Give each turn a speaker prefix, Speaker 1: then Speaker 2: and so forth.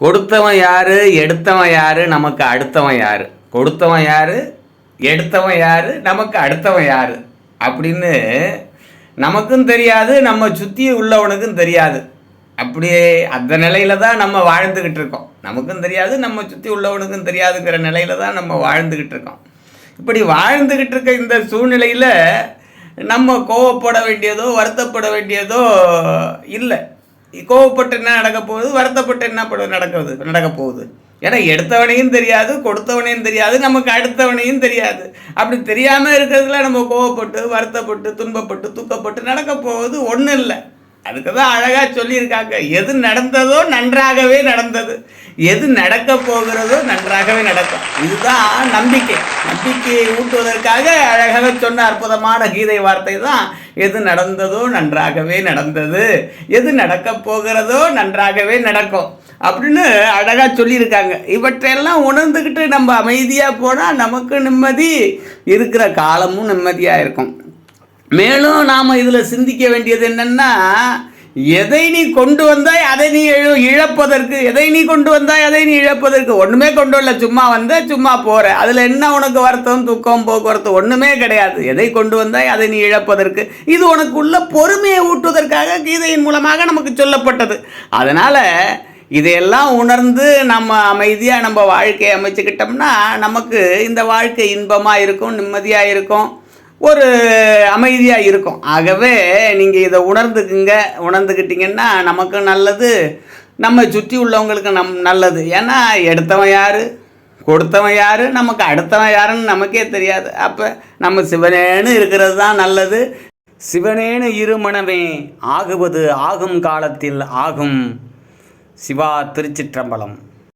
Speaker 1: கொடுத்தவன் யாரு எடுத்தவன் யாரு நமக்கு அடுத்தவன் யாரு? கொடுத்தவன் யாரு எடுத்தவன் யாரு நமக்கு அடுத்தவன் யாரு? அப்படின்னு நமக்கும் தெரியாது நம்ம சுற்றி உள்ளவனுக்கும் தெரியாது. அப்படியே அந்த நிலையில தான் நம்ம வாழ்ந்துக்கிட்டு இருக்கோம். நமக்கும் தெரியாது நம்ம சுற்றி உள்ளவனுக்கும் தெரியாதுங்கிற நிலையில தான் நம்ம வாழ்ந்துக்கிட்டு இருக்கோம். இப்படி வாழ்ந்துக்கிட்டு இருக்க இந்த சூழ்நிலையில் நம்ம கோவப்பட வேண்டியதோ வருத்தப்பட வேண்டியதோ இல்லை. கோவப்பட்டு என்ன நடக்க போகுது? வருத்தப்பட்டு என்ன பட நடக்குது நடக்க போகுது. ஏன்னா எடுத்தவனையும் தெரியாது கொடுத்தவனையும் தெரியாது நமக்கு அடுத்தவனையும் தெரியாது. அப்படி தெரியாமல் இருக்கிறதுல நம்ம கோவப்பட்டு வருத்தப்பட்டு துன்பப்பட்டு தூக்கப்பட்டு நடக்க போகுது ஒன்றும் இல்லை அதுக்கு தான் அழகாக சொல்லியிருக்காங்க. எது நடந்ததோ நன்றாகவே நடந்தது. எது நடக்க போகிறதோ நன்றாகவே நடக்கும். இதுதான் நம்பிக்கை. நம்பிக்கையை ஊட்டுவதற்காக அழகாக சொன்ன அற்புதமான கீதை வார்த்தை தான் எது நடந்ததோ நன்றாகவே நடந்தது. எது நடக்க போகிறதோ நன்றாகவே நடக்கும். அப்படின்னு அழகாக சொல்லியிருக்காங்க. இவற்றையெல்லாம் உணர்ந்துக்கிட்டு நம்ம அமைதியாக போனால் நமக்கு நிம்மதி இருக்கிற காலமும் நிம்மதியாக இருக்கும். மேலும் நாம் இதில் சிந்திக்க வேண்டியது என்னென்னா எதை நீ கொண்டு வந்தாய் அதை நீ இழப்பதற்கு எதை நீ கொண்டு வந்தாய் அதை நீ இழப்பதற்கு ஒன்றுமே கொண்டு வரல. சும்மா வந்த சும்மா போகிற அதில் என்ன உனக்கு வருத்தம் துக்கம் போக்குவரத்து ஒன்றுமே கிடையாது. எதை கொண்டு வந்தாய் அதை நீ இழப்பதற்கு. இது உனக்கு உள்ள பொறுமையை ஊட்டுவதற்காக கீதையின் மூலமாக நமக்கு சொல்லப்பட்டது. அதனால் இதையெல்லாம் உணர்ந்து நம்ம அமைதியாக நம்ம வாழ்க்கையை அமைச்சுக்கிட்டோம்னா நமக்கு இந்த வாழ்க்கை இன்பமாக இருக்கும் நிம்மதியாக இருக்கும். ஒரு அமைதியாக இருக்கும். ஆகவே நீங்கள் இதை உணர்ந்துக்குங்க. உணர்ந்துக்கிட்டிங்கன்னா நமக்கு நல்லது. நம்ம சுற்றி உள்ளவங்களுக்கு நம் நல்லது. ஏன்னா எடுத்தவன் யார்? கொடுத்தவன் யார்? நமக்கு அடுத்தவன் யாருன்னு நமக்கே தெரியாது. அப்போ நம்ம சிவனேன்னு இருக்கிறது தான் நல்லது. சிவனேன்னு இருமணமே ஆகுவது ஆகும் காலத்தில் ஆகும். சிவா திருச்சிற்றம்பலம்.